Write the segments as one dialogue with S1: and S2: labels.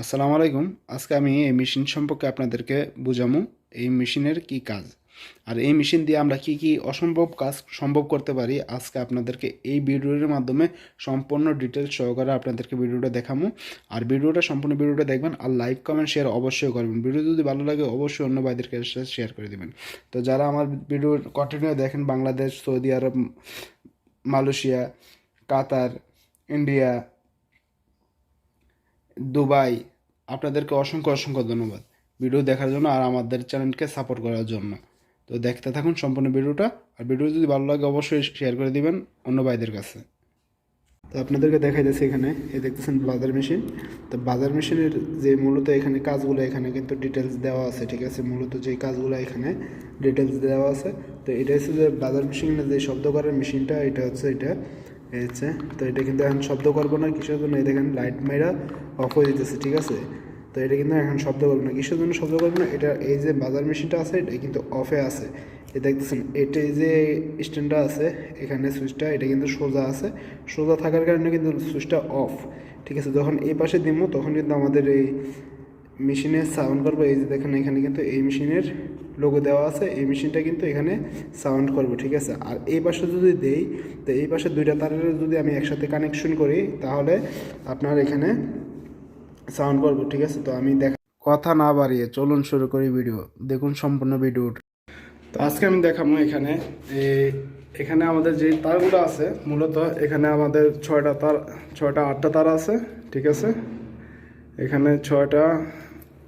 S1: আসসালামু আলাইকুম। আজকে আমি এই মেশিন সম্পর্কে আপনাদেরকে বুঝামু, এই মেশিনের কি কাজ। আর এই মেশিন দিয়ে আমরা কি কি অসম্ভব কাজ সম্ভব করতে পারি, আজকে আপনাদেরকে এই ভিডিওর মাধ্যমে সম্পূর্ণ ডিটেলস সহকারে আপনাদেরকে ভিডিওটা দেখামু। আর ভিডিওটা, সম্পূর্ণ ভিডিওটা দেখবেন আর লাইক, কমেন্ট, শেয়ার অবশ্যই করবেন। ভিডিও যদি ভালো লাগে, অবশ্যই অন্য ভাইদেরকে শেয়ার করে দেবেন। তো যারা আমার ভিডিও কন্টিনিউ দেখেন, Bangladesh, Saudi Arab, Malaysia, Qatar, India Dubai. আপনাদেরকে অসংখ্য অসংখ্য ধন্যবাদ ভিডিও দেখার জন্য আর আমাদের চ্যানেলকে সাপোর্ট করার জন্য। তো দেখতে থাকুন সম্পূর্ণ ভিডিওটা আর ভিডিও যদি ভালো লাগে অবশ্যই শেয়ার করে দিবেন অন্য ভাইদের কাছে। তো আপনাদেরকে দেখাই যাচ্ছে এখানে, এই দেখতেছেন বাজার মেশিন। তো বাজার মেশিনের যে মূলত এখানে কাজগুলো, এখানে কিন্তু ডিটেলস দেওয়া আছে, ঠিক আছে? মূলত যে কাজগুলো এখানে ডিটেলস দেওয়া আছে। তো এটা হচ্ছে যে বাজার মেশিনের যে শব্দ করার মেশিনটা, এটা হচ্ছে এটা। হচ্ছে তো এটা কিন্তু এখন শব্দ করব না, কিসের জন্য? এই দেখেন লাইট মাইরা অফ হয়ে যেতেছে, ঠিক আছে? তো এটা কিন্তু এখন শব্দ করব না, কিসের জন্য শব্দ করব না? এটা এই যে বাজার মেশিনটা আছে, এটা কিন্তু অফে আছে। এই দেখতেছেন, এটা যে স্ট্যান্ডটা আছে, এখানে সুইচটা এটা কিন্তু সোজা আছে। সোজা থাকার কারণে কিন্তু সুইচটা অফ ঠিক আছে? যখন এই পাশে দিব তখন কিন্তু আমাদের এই মেশিনের সাউন্ড করব। এই যে দেখেন, এখানে কিন্তু এই মেশিনের লোগো দেওয়া আছে, এই মেশিনটা কিন্তু এখানে সাউন্ড করব, ঠিক আছে? আর এই পাশে যদি দেই, তো এই পাশে দুইটা তারের যদি আমি একসাথে কানেকশন করি, তাহলে আপনার এখানে সাউন্ড করব, ঠিক আছে? তো আমি দেখ কথা না বাড়িয়ে চলুন শুরু করি ভিডিও দেখুন সম্পূর্ণ ভিডিও তো আজকে আমি দেখাবো এখানে এখানে আমাদের যে তারগুলো আছে, মূলত এখানে আমাদের ছয়টা তার, ছয়টা, আটটা তার আছে, ঠিক আছে? এখানে ছয়টা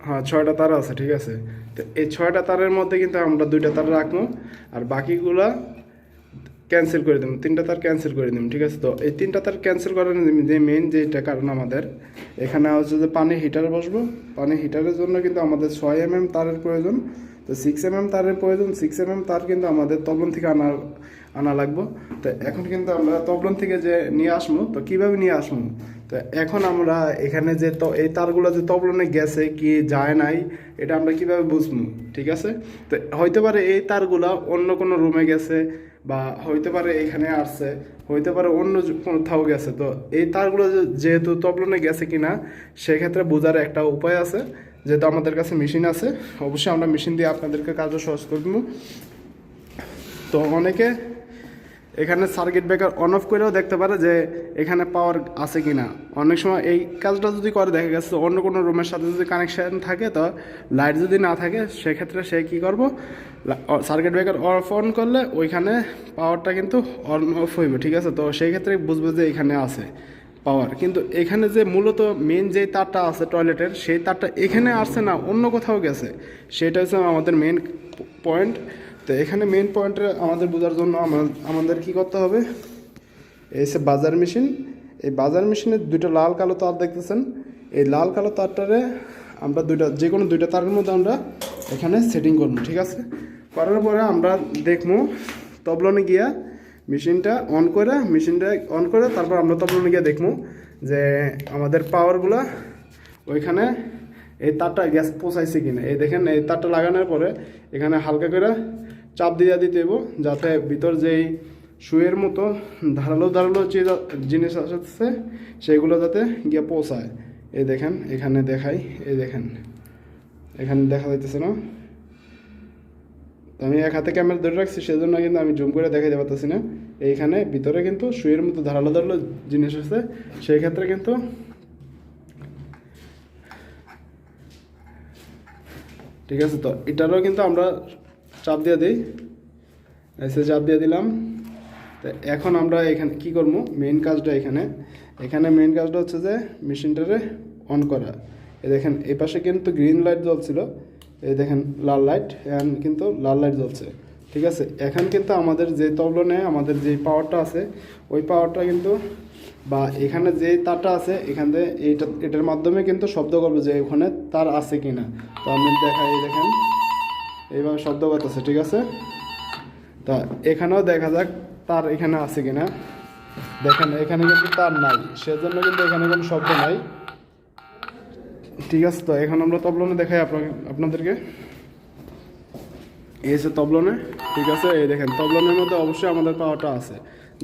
S1: হ্যাঁ ছয়টা তার আছে, ঠিক আছে? তো এই ছয়টা তারের মধ্যে কিন্তু আমরা দুইটা তার রাখব, আর বাকিগুলা ক্যান্সেল করে দেবো, তিনটা তার ক্যান্সেল করে দেবো, ঠিক আছে? তো এই তিনটা তার ক্যান্সেল করার যে মেইন যেটা কারণ আমাদের, এখানে হচ্ছে যে পানি হিটার বসবো, পানি হিটারের জন্য কিন্তু আমাদের ছয় এম এম তারের প্রয়োজন, তো সিক্স এম এম তারের প্রয়োজন সিক্স এম এম তার কিন্তু আমাদের তবলন থেকে আনা আনা লাগবো, তো এখন কিন্তু আমরা তবলন থেকে যে নিয়ে আসব, তো কীভাবে নিয়ে আসব? তো এখন আমরা এখানে যে তো এই তারগুলো যে তবলনে গেছে কি যায় নাই, এটা আমরা কীভাবে বুঝব? ঠিক আছে? তো হইতে পারে এই তারগুলা অন্য কোনো রুমে গেছে বা হইতে পারে এখানে আসছে, হইতে পারে অন্য কোথাও গেছে। তো এই তারগুলো যেহেতু তবলনে গেছে কিনা, সেক্ষেত্রে বোঝার একটা উপায় আছে। যেহেতু আমাদের কাছে মেশিন আছে, অবশ্যই আমরা মেশিন দিয়ে আপনাদেরকে কাজও সহজ করে দেবো। তো অনেকে এখানে সার্কিট ব্রেকার অন অফ করেও দেখতে পারে যে এখানে পাওয়ার আছে কি না অনেক সময় এই কাজটা যদি করে, দেখা গেছে অন্য কোনো রুমের সাথে যদি কানেকশান থাকে, তো লাইট যদি না থাকে, সেক্ষেত্রে সে কী করব? সার্কিট ব্রেকার অফ অন করলে ওইখানে পাওয়ারটা কিন্তু অন অফ হইবে, ঠিক আছে? তো সেই ক্ষেত্রে বুঝবে যে এখানে আছে পাওয়ার কিন্তু এখানে যে মূলত মেন যে তারটা আছে টয়লেটের সেই তারটা এখানে আসছে না, অন্য কোথাও গেছে। সেটা হচ্ছে আমাদের মেন পয়েন্ট তো এখানে মেন পয়েন্টে আমাদের বোঝার জন্য আমাদের কি করতে হবে? এই হচ্ছে বাজার মেশিন এই বাজার মেশিনের দুইটা লাল কালো তার দেখতেছেন। এই লাল কালো তারটারে আমরা দুইটা যে কোনো দুইটা তারের মধ্যে আমরা এখানে সেটিং করব, ঠিক আছে? করার পরে আমরা দেখব তবলনে গিয়া মেশিনটা অন করে মেশিনটা অন করে, তারপর আমরা তবলনে গিয়ে দেখব যে আমাদের পাওয়ারগুলা ওইখানে এই তারটা গ্যাস পৌঁছাইছে কিনা। এই দেখেন, এই তারটা লাগানোর পরে এখানে হালকা করে চাপ দিয়ে দিতে দেবো যাতে ভিতর যেই শুয়ের মতো ধারালো ধারালো যে জিনিস আছে সেগুলো যাতে গিয়ে পৌঁছায়। এই দেখেন, এখানে দেখাই, এই দেখেন। এখানে দেখা যাইতেছে না। আমি এক হাতে ক্যামেরা ধরে রাখছি, সেজন্য কিন্তু আমি জুম করে দেখাতে পারতেছি না। এইখানে ভিতরে কিন্তু শুয়ের মতো ধারালো ধারালো জিনিস আছে সেই ক্ষেত্রে কিন্তু ঠিক আছে, তো এটারও কিন্তু আমরা চাপ দিয়ে দিই। এসে চাপ দিয়ে দিলাম। তো এখন আমরা এখানে কি করব? মেইন কাজটা এখানে। এখানে মেইন কাজটা হচ্ছে যে মেশিনটারে অন করা। এই দেখেন, এই পাশে কিন্তু গ্রিন লাইট জ্বলছিল। এই দেখেন, লাল লাইট এখন কিন্তু লাল লাইট জ্বলছে। ঠিক আছে? এখন কিন্তু আমাদের যে তবলনে আমাদের যে পাওয়ারটা আছে, ওই পাওয়ারটা কিন্তু বা এখানে যে তারটা আছে, এখান থেকে এইটা, এটার মাধ্যমে কিন্তু শব্দ করব যে ওখানে তার আছে কিনা। তো আমি দেখাই, দেখেন। এইভাবে শব্দ করতেছে, ঠিক আছে? তা এখানেও দেখা যাক তার এখানে আছে কিনা। দেখেন, এখানে কিন্তু তার নাই। সেজন্য কিন্তু এখানে কোনো শব্দ নাই। ঠিক আছে, তো এখন আমরা তবলনে দেখাই আপনাদেরকে। এই হচ্ছে তবলনে, ঠিক আছে? এই দেখেন, তবলনের মধ্যে অবশ্যই আমাদের পাওয়ারটা আছে।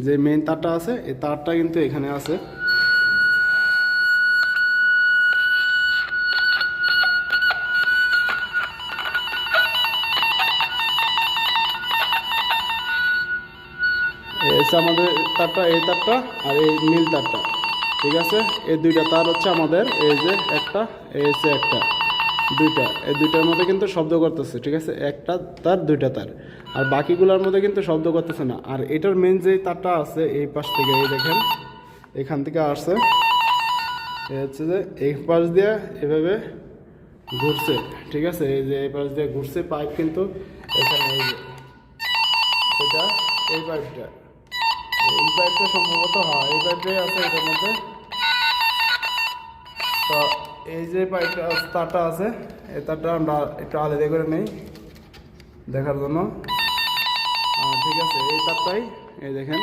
S1: যে মেইন তারটা আছে, এই তারটা কিন্তু এখানে আছে। তারটা, এই তারটা আর এই নীল তারটা, ঠিক আছে? এই দুইটা তার হচ্ছে আমাদের, এই যে একটা, এই হচ্ছে একটা, দুইটা। এই দুইটার মধ্যে কিন্তু শব্দ করতেছে, ঠিক আছে? একটা তার, দুইটা তার। আর বাকিগুলোর মধ্যে কিন্তু শব্দ করতেছে না। আর এটার মেন যে তারটা আছে, এই পাশ থেকে, এই দেখেন, এখান থেকে আসছে। এই হচ্ছে যে, এই পাশ দিয়ে এভাবে ঘুরছে, ঠিক আছে? এই যে, এই পাশ দিয়ে ঘুরছে, পাইপ কিন্তু এখানে যে, এটা, এই পাইপটা। এই পাইপটা সম্ভবত, হয়, এই পাইপটাই আছে এটার মধ্যে। তো এই যে পাইপটা তারটা আছে, এই তারটা আমরা একটু আলাদা করে নেই দেখার জন্য। ঠিক আছে, এই তারটাই, এই দেখেন।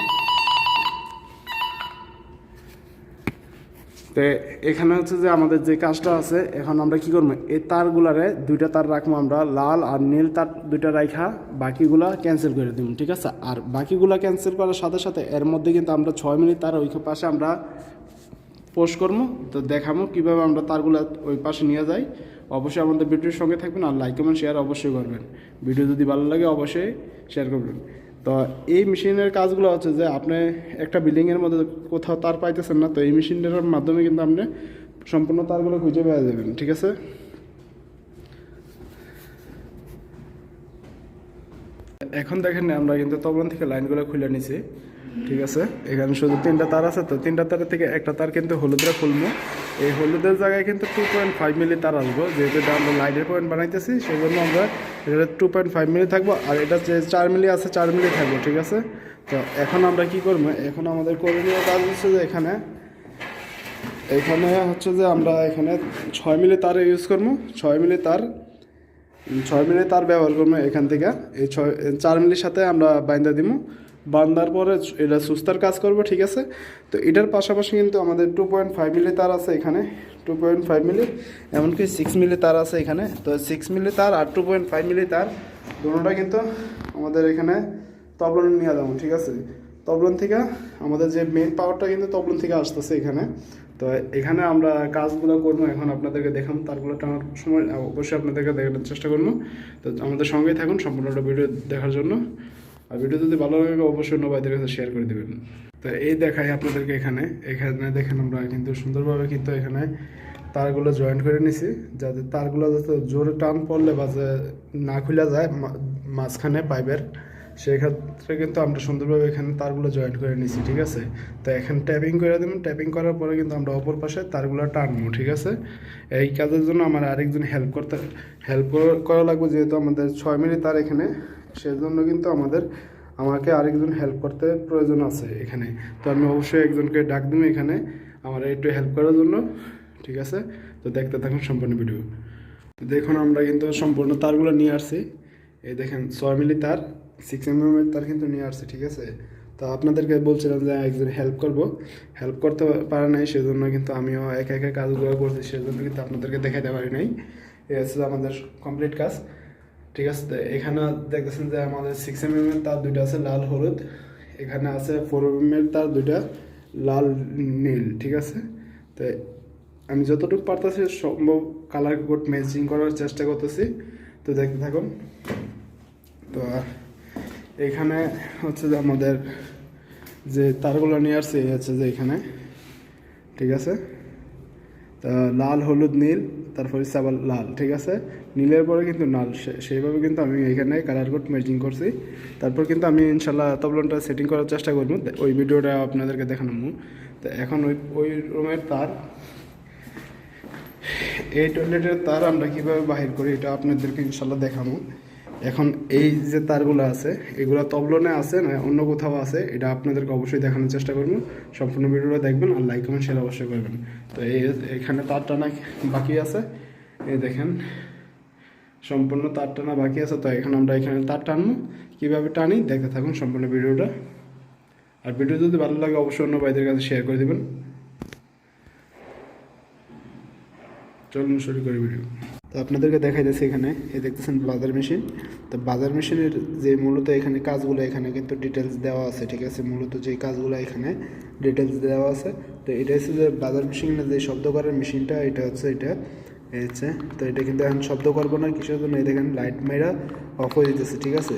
S1: তো এখানে হচ্ছে যে আমাদের যে কাজটা আছে, এখন আমরা কি করব? এই তারগুলারে দুইটা তার রাখব আমরা, লাল আর নীল তার দুইটা রাখা বাকিগুলা ক্যান্সেল করে দিব, ঠিক আছে? আর বাকিগুলা ক্যান্সেল করার সাথে সাথে এর মধ্যে কিন্তু আমরা ছয় মিনিট তার ওই পাশে আমরা পোস্ট করব, তো দেখাবো কীভাবে আমরা তারগুলো ওই পাশে নিয়ে যাই। অবশ্যই আমাদের ভিডিওর সঙ্গে থাকবেন আর লাইক কমেন্ট শেয়ার অবশ্যই করবেন। ভিডিও যদি ভালো লাগে অবশ্যই শেয়ার করবেন। তো এই মেশিনের কাজগুলো হচ্ছে যে আপনি একটা বিল্ডিংয়ের মধ্যে কোথাও তার পাইতেছেন না, তো এই মেশিনটার মাধ্যমে কিন্তু আপনি সম্পূর্ণ তারগুলো খুঁজে পেয়ে যাবেন, ঠিক আছে? এখন দেখেন আমরা কিন্তু তবলন থেকে লাইনগুলো খুলে নিছি, ঠিক আছে? এখানে শুধু তিনটা তার আছে, তো তিনটা তারের থেকে একটা তার কিন্তু হলুদরা খুলবো। এই হলুদের জায়গায় কিন্তু টু পয়েন্ট ফাইভ মিলি তার আসব, যেহেতু আমরা লাইটের পয়েন্ট বানাইতেছি সেই জন্য আমরা এটা টু পয়েন্ট ফাইভ মিলি থাকব, আর এটা যে চার মিলি আছে, চার মিলি থাকব, ঠিক আছে? তো এখন আমরা কি করব? এখন আমাদের করণীয় কাজ হচ্ছে যে এখানে এখানে হচ্ছে যে আমরা এখানে ছয় মিলি তার ইউজ করব, ছয় মিলি তার, ছয় মিলি তার ব্যবহার করব এখান থেকে। এই ছয়, চার মিলির সাথে আমরা বাইন্দা দিব। বান্দার পরে এটা সুস্তার কাজ করব, ঠিক আছে? তো এটার পাশাপাশি কিন্তু আমাদের টু পয়েন্ট ফাইভ মিলি তার আছে এখানে। টু পয়েন্ট ফাইভ মিলি এমনকি সিক্স মিলি তার আছে এখানে। তো সিক্স মিলি তার আর টু পয়েন্ট ফাইভ মিলি তার দুটোটা কিন্তু আমাদের এখানে তবলন নিয়ে যাব, ঠিক আছে? তবলন থেকে আমাদের যে মেন পাওয়ারটা কিন্তু তবলন থেকে আসতেছে এখানে। তো এখানে আমরা কাজগুলো করব, এখন আপনাদেরকে দেখাম তারগুলো টানার সময়, অবশ্যই আপনাদেরকে দেখানোর চেষ্টা করব। তো আমাদের সঙ্গেই থাকুন সম্পূর্ণটা ভিডিও দেখার জন্য। আর ভিডিও যদি ভালো লাগে, অবশ্যই অন্য ভাইদের কাছে শেয়ার করে দেবেন। তো এই দেখাই আপনাদেরকে এখানে। এখানে দেখেন আমরা কিন্তু সুন্দরভাবে কিন্তু এখানে তারগুলো জয়েন করে নিছি। যাতে তারগুলো যাতে জোরে টান পড়লে বা না খুলে যায় মাঝখানে পাইপের। সেক্ষেত্রে কিন্তু আমরা সুন্দরভাবে এখানে তারগুলো জয়েন করে নিছি, ঠিক আছে? তো এখন ট্যাপিং করে দেবেন। ট্যাপিং করার পরে কিন্তু আমরা অপর পাশে তারগুলো টানবো, ঠিক আছে? এই কাজের জন্য আমার আরেকজন হেল্প করতে হেল্প করা লাগবে, যেহেতু আমাদের ছয় মিনিট তার এখানে সেজন্য কিন্তু আমাদের, আমাকে আরেকজন হেল্প করতে প্রয়োজন আছে এখানে। তো আমি অবশ্যই একজনকে ডাক দেবো এখানে, আমার একটু হেল্প করার জন্য, ঠিক আছে? তো দেখতে থাকুন সম্পূর্ণ ভিডিও তো দেখুন আমরা কিন্তু সম্পূর্ণ তারগুলো নিয়ে আসছি। এই দেখেন, ছয় মিলি তার সিক্স এম এর তার কিন্তু নিয়ে আসছে, ঠিক আছে? তো আপনাদেরকে বলছিলাম যে একজন হেল্প করব। হেল্প করতে পারে নাই, সেজন্য কিন্তু আমিও একা একা কাজগুলো করছি, সেজন্য কিন্তু আপনাদেরকে দেখাতে পারি নাই। এই হচ্ছে আমাদের কমপ্লিট কাজ। ঠিক আছে? তো এখানে দেখতেছেন যে আমাদের সিক্স এম এর তার দুইটা আছে, লাল, হলুদ। এখানে আছে ফোর এম এর তার দুইটা, লাল, নীল, ঠিক আছে? তো আমি যতটুকু পারতেছি সম্ভব কালার কোড ম্যাচিং করার চেষ্টা করতেছি। তো দেখতে থাকুন। তো এখানে হচ্ছে যে আমাদের যে তারগুলো নিয়ে আসছে হচ্ছে যে এখানে, ঠিক আছে? লাল, হলুদ, নীল, তারপর হচ্ছে আবার লাল, ঠিক আছে? নীলের পরে কিন্তু লাল সেইভাবে কিন্তু আমি এখানে কালার কোড ম্যাচিং করছি। তারপর কিন্তু আমি ইনশাল্লাহ তবলনটা সেটিং করার চেষ্টা করব। ওই ভিডিওটা আপনাদেরকে দেখানো তো, এখন ওই ওই রুমের তার, এই টয়লেটের তার আমরা কীভাবে বাহির করি, এটা আপনাদেরকে ইনশাল্লাহ দেখাবো। এখন এই যে তারগুলো আছে, এগুলো তবলনে আছে না অন্য কোথাও আছে, এটা আপনাদেরকে অবশ্যই দেখানোর চেষ্টা করব। সম্পূর্ণ ভিডিওটা দেখবেন আর লাইক কমেন্ট শেয়ার অবশ্যই করবেন। তো এই এখানে তার টানা বাকি আছে। এই দেখেন, সম্পূর্ণ তার টানা বাকি আছে, তো এখন আমরা এখানে তার টানবো কীভাবে টানি, দেখতে থাকুন সম্পূর্ণ ভিডিওটা। আর ভিডিও যদি ভালো লাগে, অবশ্যই অন্য ভাইদের কাছে শেয়ার করে দেবেন। চলুন শুরু করি ভিডিও তো আপনাদেরকে যাচ্ছে এখানে। এই দেখতেছেন বাজার মেশিন। তো বাজার মেশিনের যে মূলত এখানে কাজগুলো এখানে কিন্তু ডিটেলস দেওয়া আছে, ঠিক আছে? মূলত যে কাজগুলো এখানে ডিটেলস দেওয়া আছে। তো এটা হচ্ছে যে বাজার মেশিনের যে শব্দ করার মেশিনটা, এটা হচ্ছে এটা। হচ্ছে, তো এটা কিন্তু এখন শব্দ করব না, কিসের জন্য? এই দেখেন লাইট মেরা অফ হয়ে যেতেছে ঠিক আছে?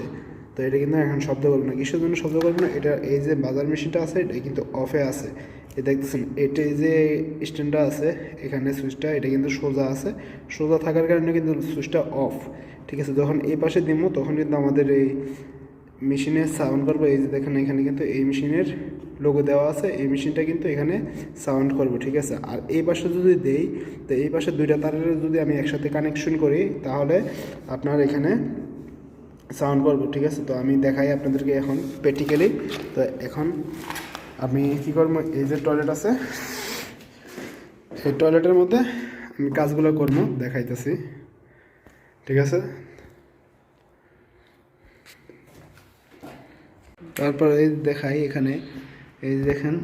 S1: তো এটা কিন্তু এখন শব্দ করবে না। কিসের জন্য শব্দ করবে না? এটা এই যে বাজার মেশিনটা আছে, এটা কিন্তু অফে আছে। এ দেখতেছেন, এটা যে স্ট্যান্ডটা আছে, এখানে সুইচটা এটা কিন্তু সোজা আছে। সোজা থাকার কারণে কিন্তু সুইচটা অফ ঠিক আছে, যখন এই পাশে দিব তখন কিন্তু আমাদের এই মেশিনের সাউন্ড করব। এই যে দেখেন, এখানে কিন্তু এই মেশিনের লোগো দেওয়া আছে। এই মেশিনটা কিন্তু এখানে সাউন্ড করব, ঠিক আছে? আর এই পাশে যদি দেই, তো এই পাশে দুইটা তারের যদি আমি একসাথে কানেকশন করি, তাহলে আপনার এখানে সাউন্ড করব, ঠিক আছে? তো আমি দেখাই আপনাদেরকে এখন প্র্যাকটিক্যালি তো এখন আমি কী করব? এই যে টয়লেট আছে, এই টয়লেটের মধ্যে আমি কাজগুলো করব, দেখাইতেছি। ঠিক আছে? তারপর এই দেখাই এখানে, এই যে দেখেন,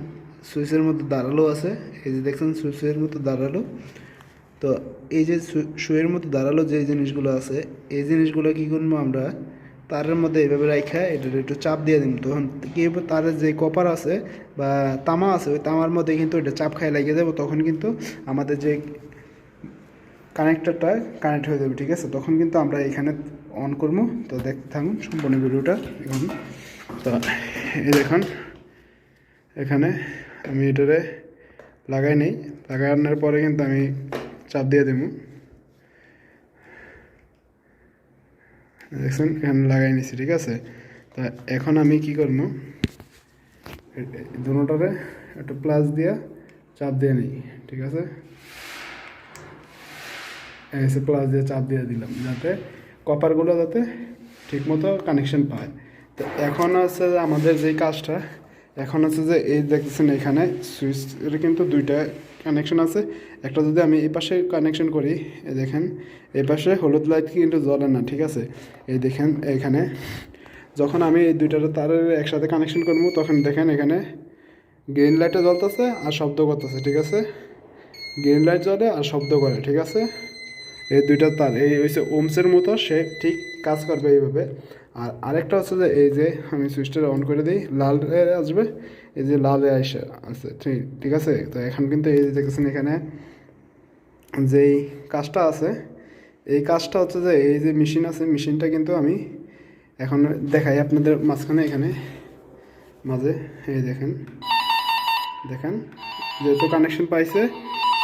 S1: সুইচের মধ্যে দাঁড়াল আছে। এই যে দেখছেন সুইচের মতো দাঁড়াল। তো এই যে সুইয়ের মতো দাঁড়াল যে জিনিসগুলো আছে, এই জিনিসগুলো কি করব আমরা? তারের মধ্যে এইভাবে রাখা এটার একটু চাপ দিয়ে দিন তখন কি তারের যে কপার আছে বা তামা আছে, ওই তামার মধ্যে কিন্তু এটা চাপ খায় লাগিয়ে যাব তখন কিন্তু আমাদের যে কানেক্টরটা কানেক্ট হয়ে যাবে, ঠিক আছে? তখন কিন্তু আমরা এখানে অন করব। তো দেখতে থাকুন সম্পূর্ণ ভিডিওটা এখন। তো এই দেখুন এখানে আমি এটারে লাগাই নেই। লাগানোর পরে কিন্তু আমি চাপ দিয়ে দেবো দেখছেন এখানে লাগাই নিছি, ঠিক আছে? তা এখন আমি কি করব দুটারে একটু প্লাস দিয়া চাপ দিয়ে নিই, ঠিক আছে? এসে প্লাস দিয়ে চাপ দিয়ে দিলাম, যাতে কপারগুলো যাতে ঠিকমতো কানেকশন পায়। তো এখন হচ্ছে যে আমাদের যেই কাজটা, এখন হচ্ছে যে এই দেখতেছেন এখানে সুইচের কিন্তু দুইটা কানেকশন আছে। একটা যদি আমি এই পাশে কানেকশন করি, এই দেখেন, এই পাশে হলুদ লাইট কিন্তু জ্বলে না, ঠিক আছে? এই দেখেন এখানে যখন আমি এই দুইটার তারের একসাথে কানেকশন করব, তখন দেখেন এখানে গ্রিন লাইটে জ্বলতেছে আর শব্দ করতেছে, ঠিক আছে? গ্রিন লাইট জ্বলে আর শব্দ করে, ঠিক আছে? এই দুইটা তার, এই হচ্ছে ওমসের মতো, সে ঠিক কাজ করবে এইভাবে। আর আরেকটা হচ্ছে যে, এই যে আমি সুইচটা অন করে দিই, লাল আসবে, এই যে লাল আসে আছে, ঠিক ঠিক আছে? তো এখন কিন্তু এই যে দেখতেছেন এখানে যেই কাজটা আছে, এই কাজটা হচ্ছে যে, এই যে মেশিন আছে, মেশিনটা কিন্তু আমি এখন দেখাই আপনাদের মাঝখানে এখানে, মাঝে, এই দেখেন দেখেন, যেহেতু কানেকশন পাইছে,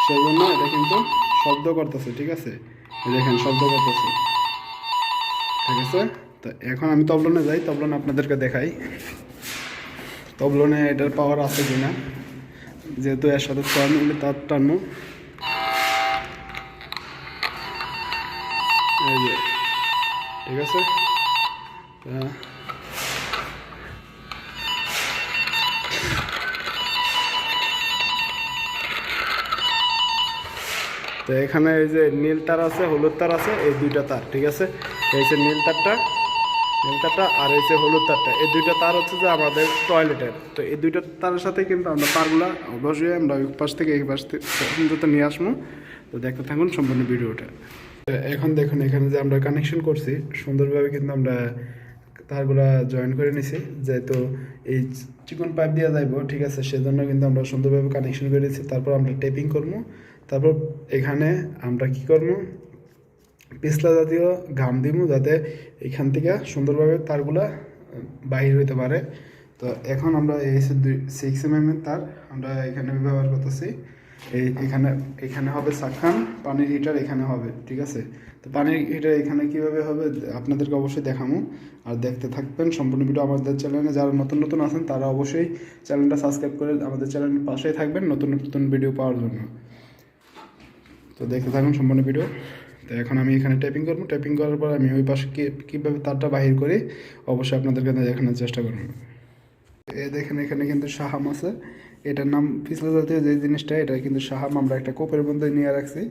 S1: সেজন্য এটা কিন্তু শব্দ করতেছে, ঠিক আছে? দেখেন, শব্দ করতেছে, ঠিক আছে? তো এখন আমি তবলনে যাই, তবলনে আপনাদেরকে দেখাই, তবলনে এটার পাওয়ার আছে কিনা, যেহেতু এর সাথে টান তার টানবো। ঠিক আছে তো এখানে এই যে নীল তার আছে, হলুদ তার আছে, এই দুইটা তার, ঠিক আছে? এই যে নীল তারটা নীল তারটা আর এই যে হলুদ তারটা, এই দুইটা তার হচ্ছে যে আমাদের টয়লেটের। তো এই দুইটা তারের সাথে কিন্তু আমরা তারগুলা অবশ্যই আমরা ওই পাশ থেকে এই পাশ থেকে পর্যন্ত নিয়ে আসব। তো দেখতে থাকুন সম্পূর্ণ ভিডিওটা। এখন দেখুন, এখানে যে আমরা কানেকশন করছি, সুন্দরভাবে কিন্তু আমরা তারগুলা জয়েন করে নিছি, যেহেতু এই চিকন পাইপ দিয়ে যাইব, ঠিক আছে? সেজন্য কিন্তু আমরা সুন্দরভাবে কানেকশন করে দিচ্ছি তারপর আমরা টেপিং করব। তারপর এখানে আমরা কি করব? পিছলা জাতীয় ঘাম দিব, যাতে এখান থেকে সুন্দরভাবে তারগুলা বাহির হইতে পারে। তো এখন আমরা এই সিক্স এম এর তার, আমরা এখানে ব্যবহার করতেছি। এখানে এখানে হবে সাক্ষান পানির হিটার এখানে হবে, ঠিক আছে? তো পানির হিটার এখানে কীভাবে হবে? আপনাদেরকে অবশ্যই দেখামো। আর দেখতে থাকবেন সম্পূর্ণ ভিডিও আমাদের চ্যানেলে যারা নতুন নতুন আছেন, তারা অবশ্যই চ্যানেলটা সাবস্ক্রাইব করে আমাদের চ্যানেলের পাশেই থাকবেন নতুন নতুন ভিডিও পাওয়ার জন্য। তো দেখতে থাকুন সম্পূর্ণ ভিডিও তো এখন আমি এখানে টাইপিং করব। টাইপিং করার পর আমি ওই পাশে কীভাবে তারটা বাহির করি, অবশ্যই আপনাদেরকে দেখানোর চেষ্টা করব। এ দেখেন, এখানে কিন্তু সাহাম আছে। এটার নাম পিছলা জাতীয় যে জিনিসটা, এটা কিন্তু সাহাম আমরা একটা কোপের মধ্যে নিয়ে রাখছি।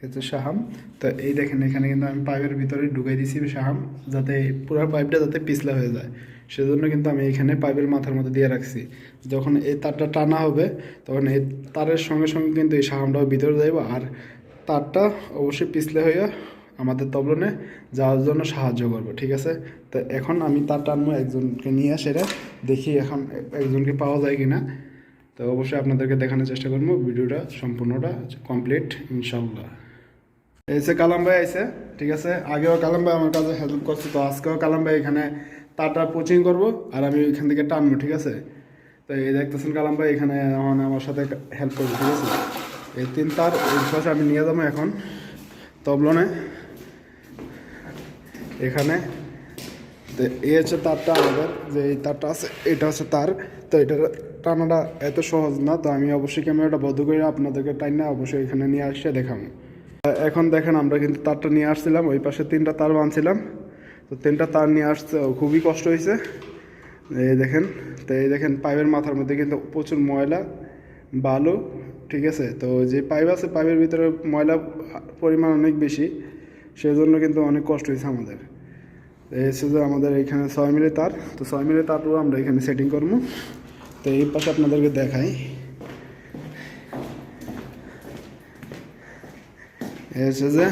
S1: হচ্ছে সাহাম তো এই দেখেন, এখানে কিন্তু আমি পাইপের ভিতরে ঢুকাই দিছি সাহাম যাতে পুরো পাইপটা যাতে পিছলা হয়ে যায়। সেজন্য কিন্তু আমি এখানে পাইপের মাথার মধ্যে দিয়ে রাখছি। যখন এই তারটা টানা হবে, তখন এই তারের সঙ্গে সঙ্গে কিন্তু এই সাহামটাও ভিতরে যাইব। আর তারটা অবশ্যই পিছলে হয়ে আমাদের তবলনে যাওয়ার জন্য সাহায্য করব, ঠিক আছে? তো এখন আমি তার টানবো একজনকে নিয়ে সেটা দেখি এখন একজনকে পাওয়া যায় কিনা। তো অবশ্যই আপনাদেরকে দেখানোর চেষ্টা করব। ভিডিওটা সম্পূর্ণটা কমপ্লিট ইনশাল্লাহ এসে কালাম ভাই আইসে ঠিক আছে? আগেও কালাম ভাই আমার কাছে হেল্প করছে, তো আজকেও কালাম ভাই এখানে তারটা কোচিং করব আর আমি এখান থেকে টানবো, ঠিক আছে? তো এই দেখতেছেন কালাম ভাই এখানে আমার সাথে হেল্প করবে, ঠিক আছে? এই তিন তার এই পাশে আমি নিয়ে যাব এখন তবলনে। এখানে তো এই হচ্ছে তারটা আমাদের, যে এই তারটা আছে, এটা হচ্ছে তার, তো এটা টানাটা এত সহজ না, তো আমি অবশ্যই ক্যামেরাটা বদ্ধ করে আপনাদেরকে টাইম না অবশ্যই এখানে নিয়ে আসছে দেখাবো। এখন দেখেন আমরা কিন্তু তারটা নিয়ে আসছিলাম, ওই পাশে তিনটা তার বাঁধছিলাম। তো তিনটা তার নিয়ে আসতে খুবই কষ্ট হয়েছে। এই দেখেন, তো এই দেখেন পাইপের মাথার মধ্যে কিন্তু প্রচুর ময়লা, বালু, ঠিক আছে? তো যে পাইপ আছে, পাইপের ভিতরে ময়লা পরিমাণ অনেক বেশি, সেজন্য কিন্তু অনেক কষ্ট হয়েছে আমাদের। হচ্ছে যে আমাদের এখানে ছয় মিলি তার, তো ছয় মিলি তারও আমরা এখানে সেটিং করব। তো এই পাশে আপনাদেরকে দেখাই। হচ্ছে যে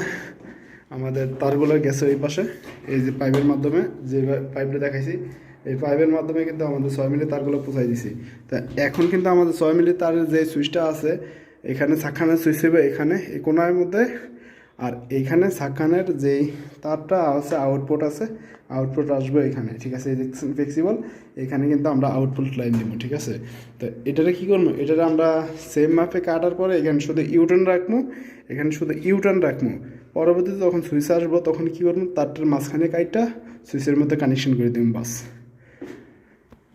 S1: আমাদের তারগুলো গেছে এই পাশে, এই যে পাইপের মাধ্যমে যে পাইপটা দেখাইছি, এই পাইপের মাধ্যমে কিন্তু আমাদের ছয় মিলি তারগুলো পৌঁছাই দিছি। তা এখন কিন্তু আমাদের ছয় মিলি তারের যে সুইচটা আছে, এখানে সাক্ষানের সুইচ হবে এখানে এই কোনার মধ্যে আর এইখানে সাক্ষানের যেই তারটা আছে আউটপুট আছে আউটপুট আসবে এখানে, ঠিক আছে? দেখছেন ফ্লেক্সিবল এখানে কিন্তু আমরা আউটপুট লাইন দিব, ঠিক আছে? তো এটারে কী করব? এটারে আমরা সেম মাপে কাটার পরে এখানে শুধু ইউটার্ন রাখব, এখানে শুধু ইউটার্ন রাখব। পরবর্তীতে যখন সুইচ আসব, তখন কী করব? তারটার মাঝখানে কাইটটা সুইচের মধ্যে কানেকশন করে দিন বাস।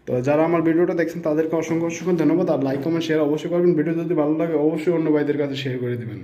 S1: তো যারা আমার ভিডিওটা দেখছেন, তাদেরকে অসংখ্য অসংখ্য ধন্যবাদ। আর লাইক কমেন্ট শেয়ার অবশ্যই করবেন। ভিডিও যদি ভালো লাগে, অবশ্যই অন্য ভাইদের কাছে শেয়ার করে দেবেন।